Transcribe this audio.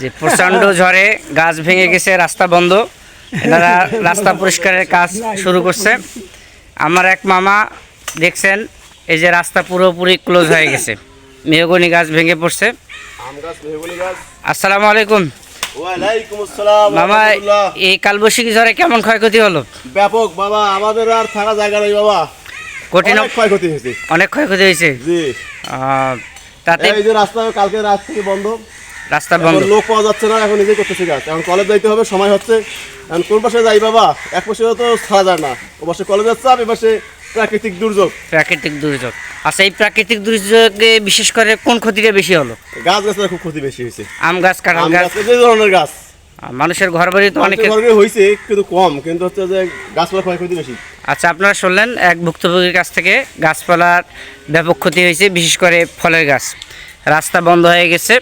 যে প্রচণ্ড ঝড়ে গাছ ভেঙে গেছে রাস্তা বন্ধ। এনারা রাস্তা পরিষ্কারের কাজ শুরু করছে। আমার এক মামা দেখছেন এই যে রাস্তা পুরোপুরি ক্লোজ হয়ে গেছে। মেহগনি গাছ ভেঙে পড়ছে। আসসালামু আলাইকুম। মামা এই কালবৈশাখী ঝড়ে কেমন ক্ষয়ক্ষতি হলো? ব্যাপক বাবা আমাদের আর থাকা জায়গা নেই বাবা। কঠিন অনেক ক্ষয়ক্ষতি হয়েছে। অনেক ক্ষয়ক্ষতি হয়েছে। জি। তাতে এই যে রাস্তা কালকে রাত থেকে বন্ধ। রাস্তা বন্ধ। লোক পাওয়া যাচ্ছে না এখন নিজেই করতেছি কাজ। এখন কলেজ যাইতে হবে সময় হচ্ছে। এখন কোন পাশে যাই বাবা? এক পাশে তো ছাড়া যায় না। ও পাশে কলেজের চাপ এ পাশে প্রাকৃতিক দুর্যোগ। প্রাকৃতিক দুর্যোগ। আচ্ছা এই প্রাকৃতিক দুর্যোগে বিশেষ করে কোন ক্ষতিটা বেশি হলো? গাছ গাছের খুব ক্ষতি বেশি হয়েছে। আম গাছ কাঁঠাল আম গাছ। যে ধরনের গাছ। মানুষের ঘর বাড়ি তো অনেক হয়েছে কিন্তু কম কিন্তু হচ্ছে যে গাছপালা ক্ষয়ক্ষতি বেশি। আচ্ছা আপনারা শুনলেন এক ভুক্তভোগীর কাছ থেকে গাছপালার ব্যাপক ক্ষতি হয়েছে বিশেষ করে ফলের গাছ। রাস্তা বন্ধ হয়ে গেছে।